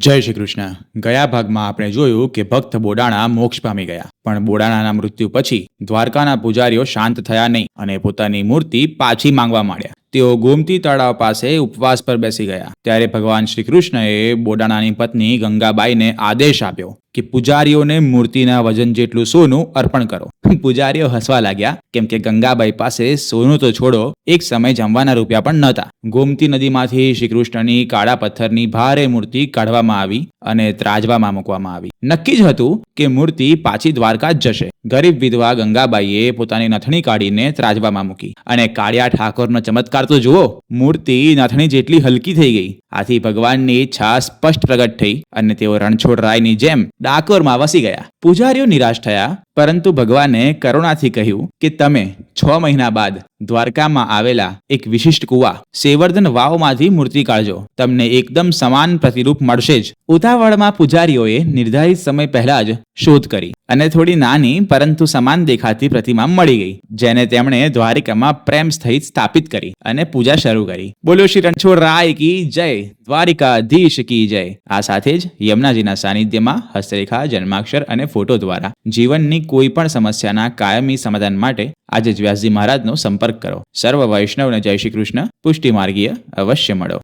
જય શ્રી કૃષ્ણ. ગયા ભાગમાં આપણે જોયું કે ભક્ત બોડાણા મોક્ષ પામી ગયા. પણ બોડાણાના મૃત્યુ પછી દ્વારકાના પૂજારીઓ શાંત થયા નહીં અને પોતાની મૂર્તિ પાછી માંગવા માંડ્યા. તેઓ ગોમતી તળાવ પાસે ઉપવાસ પર બેસી ગયા. ત્યારે ભગવાન શ્રી કૃષ્ણએ બોડાણાની પત્ની ગંગાબાઈને આદેશ આપ્યો. કે પૂજારીઓને મૂર્તિના વજન જેટલું સોનું અર્પણ કરો. પૂજારીઓ હસવા લાગ્યા, કેમ કે ગંગાબાઈ પાસે સોનું તો છોડો, એક સમય જમવાના રૂપિયા પણ નહોતા. ગોમતી નદીમાંથી શ્રી કૃષ્ણની કાળા પથ્થરની ભારે મૂર્તિ કાઢવામાં આવી અને ત્રાજવામાં મૂકવામાં આવી. નક્કી જ હતું કે મૂર્તિ પાછી દ્વારકા જ જશે. ગરીબ વિધવા ગંગાબાઈએ પોતાની નથણી કાઢીને ત્રાજવામાં મૂકી. અને કાળિયા ઠાકોરનો ચમત્કાર તો જુઓ, મૂર્તિ નથણી જેટલી હલકી થઈ ગઈ. આથી ભગવાનની ઈચ્છા સ્પષ્ટ પ્રગટ થઈ અને તેઓ રણછોડરાયની જેમ ડાકોરમાં વસી ગયા. પૂજારીઓ નિરાશ થયા પરંતુ ભગવાને કરુણાથી કહ્યું કે તમે છ મહિના બાદ દ્વારકામાં આવેલા એક વિશિષ્ટ કુવા, સેવર્ધન વાવમાંથી મૂર્તિ કાઢજો. તમને એકદમ સમાન પ્રતિરૂપ મળશે જ. ઉતાવળમાં પૂજારીઓએ નિર્ધારિત સમય પહેલા જ શોધ કરી અને થોડી નાની પરંતુ સમાન દેખાતી પ્રતિમા મળી ગઈ, જેને તેમણે દ્વારિકામાં પ્રેમ સહિત સ્થાપિત કરી અને પૂજા શરૂ કરી. બોલ્યો શ્રી રણછોડ રાય કી જય. દ્વારિકાધીશ કી જય આ સાથે જ યમુનાજીના સાનિધ્યમાં હસ્તરેખા, જન્માક્ષર અને ફોટો દ્વારા જીવનની કોઈ પણ સમસ્યાના કાયમી સમાધાન માટે આજે જ વ્યાસજી મહારાજનો સંપર્ક કરો. સર્વ વૈષ્ણવને જય શ્રી કૃષ્ણ. પુષ્ટિ માર્ગીય અવશ્ય મળો.